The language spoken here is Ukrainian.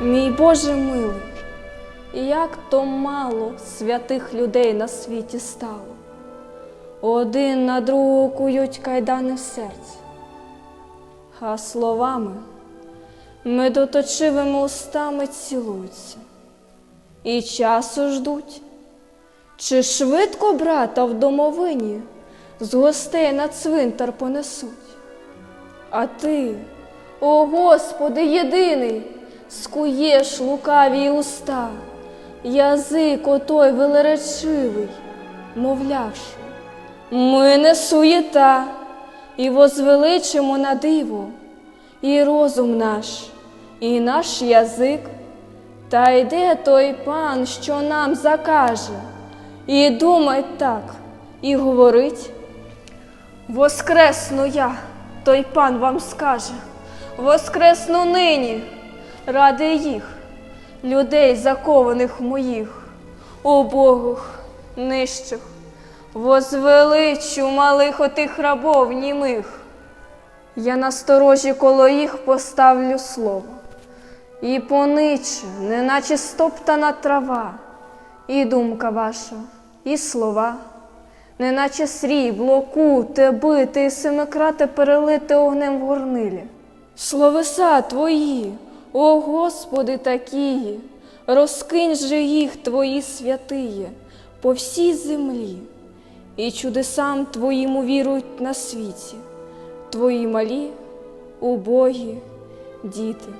Мій Боже милий, як то мало святих людей на світі стало. Один на другого кують кайдани в серці, а словами медоточивими устами цілуються. І часу ждуть, чи швидко брата в домовині з гостей на цвинтар понесуть. А ти, о Господи, єдиний, скуєш лукаві уста, язик отой велеречивий, мовлявши, ми не суєта, і возвеличимо на диво, і розум наш, і наш язик. Та йде той пан, що нам закаже, і думай так, і говорить. Воскресну я, той пан вам скаже, воскресну нині, ради їх, людей, закованих моїх, убогих, нижчих, возвеличу малих отих рабов німих. Я на сторожі коло їх поставлю слово. І пониче, неначе стоптана трава, і думка ваша, і слова, неначе срібло, куте, бите і семикрате перелите огнем в горнилі. Словеса твої, о Господи, такії, розкинь же їх твої святиє по всій землі, і чудесам твоїм увірують на світі, твої малі, убогі діти.